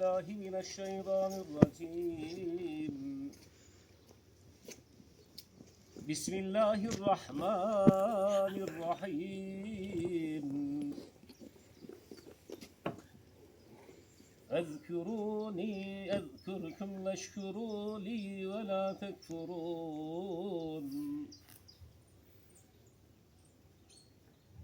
بالله من الشيطان الرجيم بسم الله الرحمن الرحيم اذكروني اذكركم واشكروا لي ولا تكفرون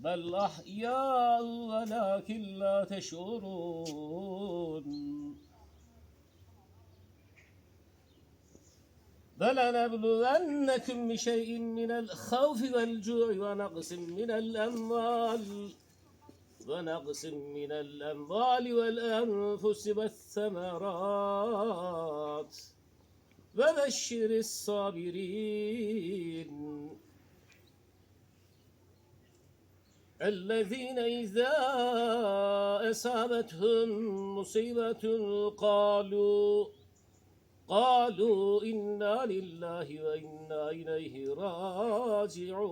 بل أحياء ولكن لا تشعرون. فلنبلونكم بشيء من الخوف والجوع ونقص من الأموال ونقص من الأموال والأنفس والثمرات. وبشر الصابرين. الذين إذا أصابتهم مصيبة قالوا قالوا إنا لله وإنا إليه راجعون.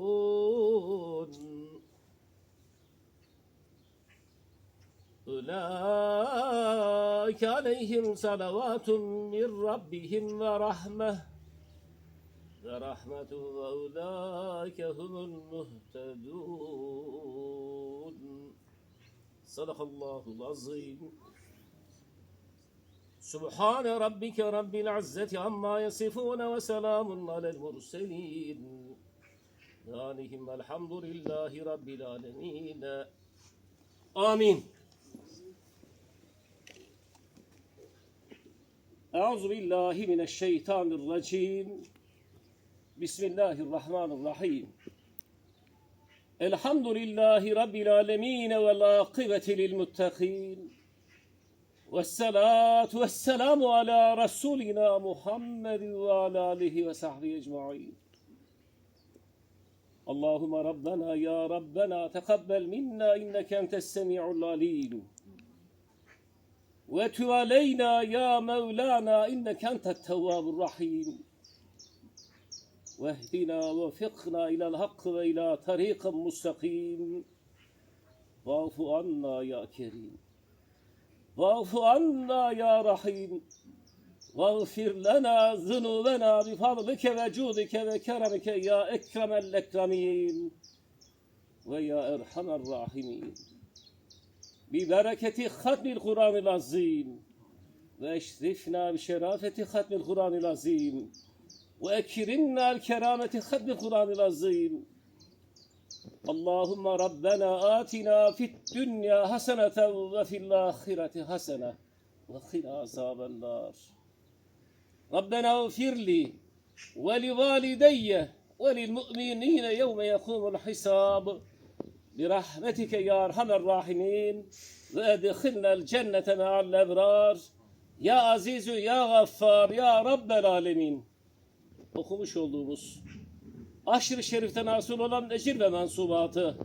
أولئك عليهم صلوات من ربهم ورحمة ورحمة وأولئك هم المهتدون. صدق الله العظيم سبحان ربك رب العزة عما يصفون وسلام على المرسلين دانهم الحمد لله رب العالمين آمين أعوذ بالله من الشيطان الرجيم بسم الله الرحمن الرحيم الحمد لله رب العالمين والعاقبة للمتقين والصلاة والسلام على رسولنا محمد وعلى آله وصحبه أجمعين. اللهم ربنا يا ربنا تقبل منا إنك أنت السميع العليم. وتب علينا يا مولانا إنك أنت التواب الرحيم. واهدنا وفقنا إلى الحق وإلى طريق مستقيم. واعف عنا يا كريم. واعف عنا يا رحيم. واغفر لنا ذنوبنا بفضلك وجودك وكرمك يا أكرم الأكرمين ويا أرحم الراحمين. ببركة ختم القرآن العظيم. وأشرفنا بشرافة ختم القرآن العظيم. وأكرمنا الكرامة ختم القرآن العظيم. اللهم ربنا آتنا في الدنيا حسنة وفي الآخرة حسنة وقنا عذاب النار. ربنا اغفر لي ولوالدي وللمؤمنين يوم يقوم الحساب. برحمتك يا أرحم الراحمين. وأدخلنا الجنة مع الأبرار. Ya Azizu, Ya Gaffar, Ya Rabbel Alemin. Okumuş olduğumuz aşırı şeriften hasıl olan ecir ve mensubatı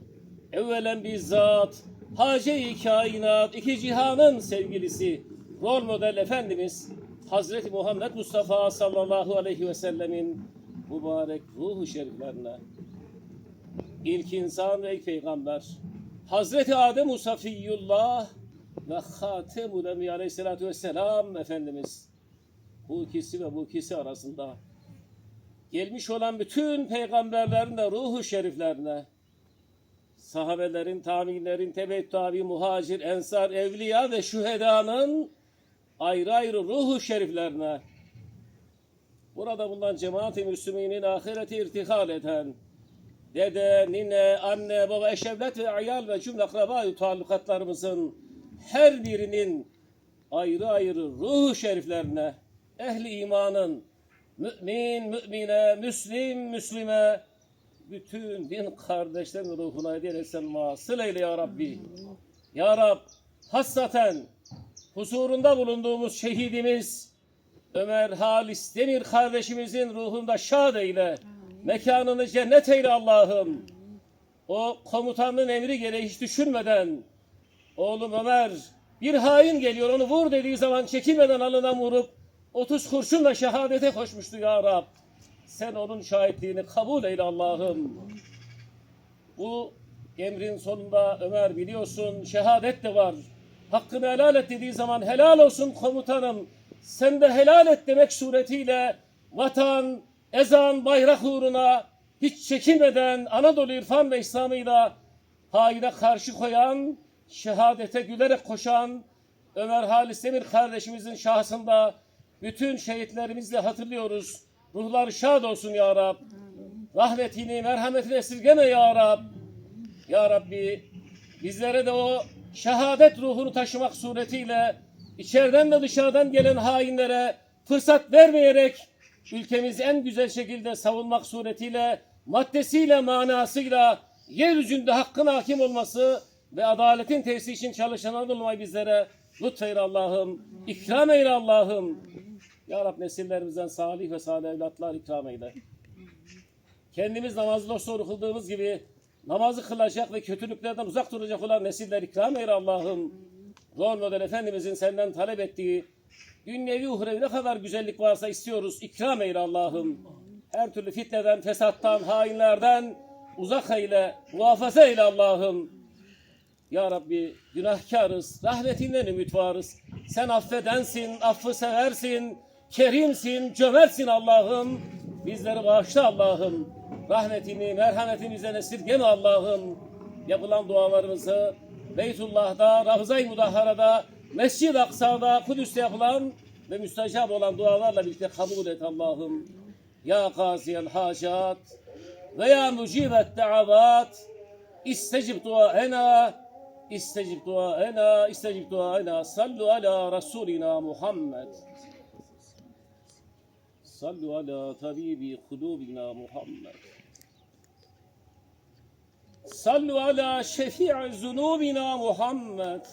evvelen bizzat hace-i kainat iki cihanın sevgilisi rol model Efendimiz Hazreti Muhammed Mustafa sallallahu aleyhi ve sellemin mübarek ruhu şeriflerine ilk insan ve ilk peygamber Hazreti Adem Musafiyullah ve Hatemul Enbiya Aleyhisselatü Vesselam Efendimiz bu ikisi ve bu ikisi arasında gelmiş olan bütün peygamberlerin de ruhu şeriflerine sahabelerin, tabi'inlerin, tebet tabi, muhacir, ensar, evliya ve şühedanın ayrı ayrı ruhu şeriflerine burada bulunan cemaat-i müslüminin ahireti irtihal eden dede, nine, anne, baba, eşevlet ve ayal ve cümle akraba talukatlarımızın her birinin ayrı ayrı ruhu şeriflerine ehli imanın mümin, mümine, müslim, müslime bütün din kardeşlerin ruhuna hediye etsen vasıl eyle ya Rabbi. Ya Rab, hassaten huzurunda bulunduğumuz şehidimiz Ömer Halis Demir kardeşimizin ruhunda şad eyle. Mekanını cennet eyle Allah'ım. O komutanın emri gereği hiç düşünmeden oğlum Ömer bir hain geliyor onu vur dediği zaman çekinmeden alına vurup 30 kurşunla şehadete koşmuştu ya Rab. Sen onun şahitliğini kabul eyle Allah'ım. Bu emrin sonunda Ömer biliyorsun şehadet de var. Hakkını helal et dediği zaman helal olsun komutanım. Sen de helal et demek suretiyle vatan, ezan, bayrak uğruna hiç çekinmeden Anadolu irfan ve İslam'ıyla haine karşı koyan, şehadete gülerek koşan Ömer Halis Demir kardeşimizin şahsında bütün şehitlerimizle hatırlıyoruz. Ruhlar şad olsun ya Rab. Rahmetini, merhametini esirgeme ya Rab. Ya Rabbi bizlere de o şehadet ruhunu taşımak suretiyle içeriden ve dışarıdan gelen hainlere fırsat vermeyerek ülkemizi en güzel şekilde savunmak suretiyle maddesiyle manasıyla yeryüzünde hakkın hakim olması ve adaletin tesisi için çalışan olmayı bizlere lütfeyle Allah'ım. ikram eyle Allah'ım. Ya Rab nesillerimizden salih ve salih evlatlar ikram eyle. Kendimiz namazda soru kıldığımız gibi namazı kılacak ve kötülüklerden uzak duracak olan nesiller ikram eyle Allah'ım. Rol model Efendimizin senden talep ettiği dünyevi uhrevi ne kadar güzellik varsa istiyoruz. İkram eyle Allah'ım. Her türlü fitneden, fesattan, hainlerden uzak eyle, muhafaza eyle Allah'ım. Ya Rabbi günahkarız, rahmetinden ümit varız. Sen affedensin, affı seversin, kerimsin, cömertsin Allah'ım. Bizleri bağışla Allah'ım. Rahmetini, merhametini bizden esirgeme Allah'ım. Yapılan dualarımızı Beytullah'da, Ravza-i Mudahhara'da, Mescid-i Aksa'da, Kudüs'te yapılan ve müstecab olan dualarla birlikte kabul et Allah'ım. Ya gaziyel hacat ve ya mucibet da'avat istecib duaena istecib duaena istecib duaena sallu ala rasulina Muhammed sallu ala tabibi kulubina Muhammed sallu ala şefi'i zunubina Muhammed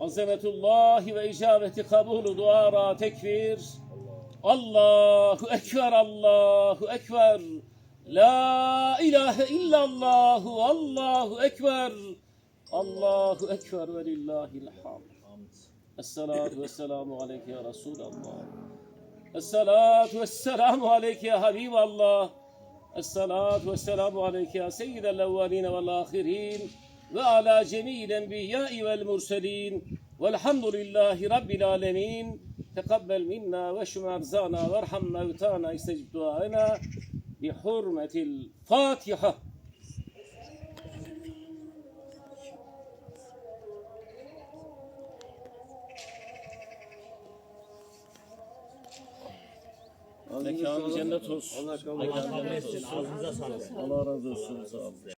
azametullahi ve icabeti kabulü duara tekfir Allahu Ekber, Allahu Ekber. La ilahe illallahu, Allahu Ekber. Allahu Ekber ve lillahil hamd. الصلاة والسلام عليك يا رسول الله. الصلاة والسلام عليك يا حبيب الله. الصلاة والسلام عليك يا سيد الأولين والآخرين وعلى جميع الأنبياء والمرسلين. والحمد لله رب العالمين. تقبل منا واشم أرزانا وارحم موتانا. استجب دعائنا بحرمة الفاتحة. Mekanı cennet olsun. Allah kabul etsin. Ağzınıza sağlık. Allah razı olsun. Sağ olun.